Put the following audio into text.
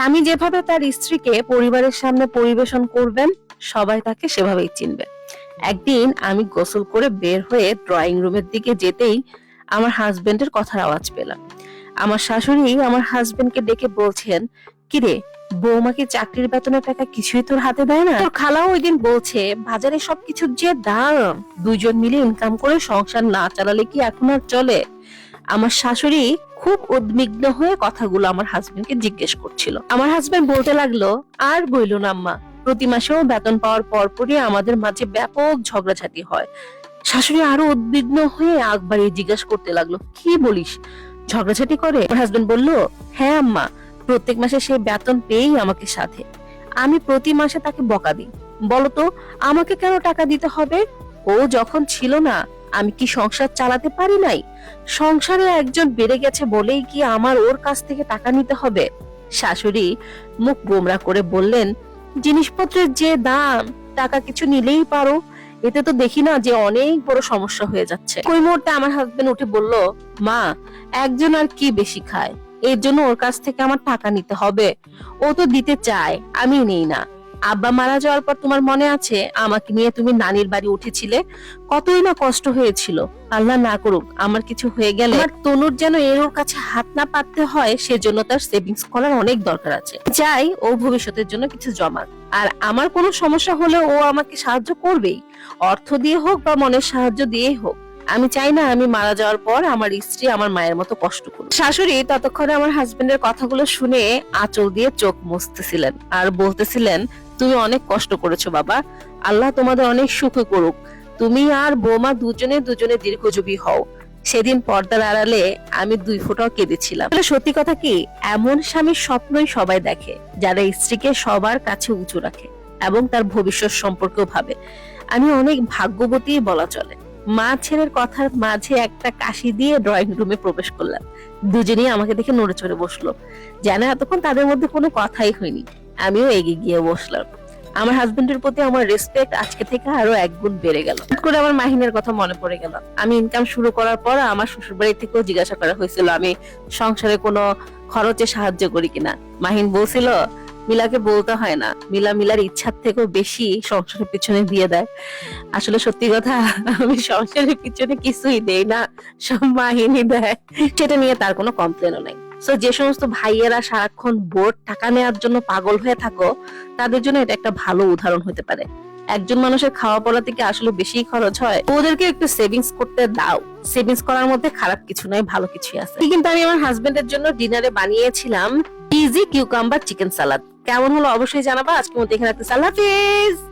স্বামী যেভাবে তার স্ত্রীকে পরিবারের সামনে পরিবেশন করবেন, সবাই তাকে সেভাবেই চিনবে। একদিন আমি গোসল করে বের হয়ে ড্রয়িং রুমের দিকে যেতেই আমার হাজবেন্ডের কথার আওয়াজ পেলাম। আমার শাশুড়ি আমার হাজবেন্ডকে ডেকে বলছেন, কিরে বৌমাকে চাকরির বেতনের টাকা কিছুই তোর হাতে দেয় না? তোর খালাও ওই দিন বলছে, বাজারে সবকিছুর যে দাম, দুইজন মিলে ইনকাম করে সংসার না চালালে কি এখন আর চলে? আমার শাশুড়ি খুব উদ্বিগ্ন হয়ে কথাগুলো আমার হাজবেন্ডকে জিজ্ঞেস করছিল। আমার হাজবেন্ড বলতে লাগল, আর বইল না, আম্মা। প্রতি মাসেও বেতন পাওয়ার পরপরই আমাদের মাঝে ব্যাপক ঝগড়াঝাটি হয়। শাশুড়ি আরও উদ্বিগ্ন হয়ে আগ বাড়িয়ে জিজ্ঞাসা করতে লাগল, কি বলিস? ঝগড়াঝাটি করে? আমার হাজবেন্ড বলল হ্যাঁ আম্মা। প্রত্যেক মাসে সে বেতন পেয়েই আমাকে সাথে। আমি প্রতি মাসে তাকে বকা দিই। বলতো আমাকে কেন টাকা দিতে হবে? ও যখন ছিল না আমি কি সংসার চালাতে পারি নাই? সংসারে একজন বেড়ে গেছে বলেই কি আমার ওর কাছ থেকে টাকা নিতে হবে? শাশুড়ি মুখ গোমরা করে বললেন, জিনিসপত্রের যে দাম, টাকা কিছু নিলেই পারো। এতে তো দেখি না যে অনেক বড় সমস্যা হয়ে যাচ্ছে। ওই মুহূর্তে আমার হাজবেন্ড উঠে বলল, মা, একজন আর কি বেশি খায়? এর জন্য ওর কাছ থেকে আমার টাকা নিতে হবে। ও তো দিতে চায় আমি নেই না। আব্বা মারা যাওয়ার পর তোমার মনে আছে? আমাকে নিয়ে তুমি নানির বাড়ি উঠেছিলে? কতই না কষ্ট হয়েছিল। আল্লাহ না করুক, আমার কিছু হয়ে গেলে আমার তনুর যেন এর ওর কাছে হাত না পাততে হয়, সেজন্য তার সেভিংস করার অনেক দরকার আছে। চাই ও ভবিষ্যতের জন্য কিছু জমা। আর আমার কোনো সমস্যা হলে ও আমাকে সাহায্য করবেই। অর্থ দিয়ে হোক বা মনের সাহায্য দিয়ে হোক। আমি চাই না আমি মারা যাওয়ার পর আমার স্ত্রী আমার মায়ের মতো কষ্ট করুক। শাশুড়ি ততক্ষণে আমার হাজবেন্ডের কথাগুলো শুনে আঁচল দিয়ে চোখ মুছতেছিলেন আর বলতেছিলেন তুমি অনেক কষ্ট করেছ, বাবা। আল্লাহ তোমাদের অনেক সুখ করুক। তুমি আর বৌমা দুজনে দুজনে দীর্ঘজীবী হও। সেদিন পর্দার আড়ালে আমি দুই ফোঁটাও কেঁদেছিলাম। সত্যি কথা কি? এমন স্বামীর স্বপ্নই সবাই দেখে, যারা স্ত্রীকে সবার কাছে উঁচু রাখে এবং তার ভবিষ্যৎ সম্পর্কেও ভাবে। আমি অনেক ভাগ্যবতী বলা চলে। মা ছেলের কথার মাঝে একটা কাশি দিয়ে ড্রয়িং রুমে প্রবেশ করলাম। দুজনেই আমাকে দেখে নড়ে চড়ে বসল। জানে এতক্ষণ তাদের মধ্যে কোনো কথাই হয়নি। আমিও এগিয়ে গিয়ে বসলাম। আমার হাজবেন্ডের প্রতি আমার রেসপেক্ট আজকে থেকে আরও এক গুণ বেড়ে গেল। করে আমার মাহিনের কথা মনে পড়ে গেল। আমি ইনকাম শুরু করার পর আমার শ্বশুর বাড়ি থেকেও জিজ্ঞাসা করা হয়েছিল, আমি সংসারে কোনো খরচে সাহায্য করি কিনা? মাহিন বলছিল, মিলাকে বলতে হয় না। মিলা মিলার ইচ্ছার থেকেও বেশি সংসারের পিছনে দিয়ে দেয়। আসলে সত্যি কথা, আমি সংসারের পিছনে কিছুই দেই না, সব মাহিনী দেয়। সেটা নিয়ে তার কোনো কমপ্লেনও নাই। সো যে সমস্ত ভাইয়েরা সারাক্ষণ বোর্ড টাকা নেওয়ার জন্য পাগল হয়ে থাকো, তাদের জন্য এটা একটা ভালো উদাহরণ হতে পারে। একজন মানুষের খাওয়া পড়া থেকে আসলে বেশি খরচ হয়। ওদেরকে একটু সেভিংস করতে দাও। সেভিংস করার মধ্যে খারাপ কিছু নয়, ভালো কিছুই আছে। কিন্তু আমি আমার হাজবেন্ডের জন্য ডিনারে বানিয়েছিলাম ইজি কিউকাম্বার চিকেন সালাদ কেমন হলো অবশ্যই জানাবা। আজকে মতো এখানে সালাদ হাফিজ!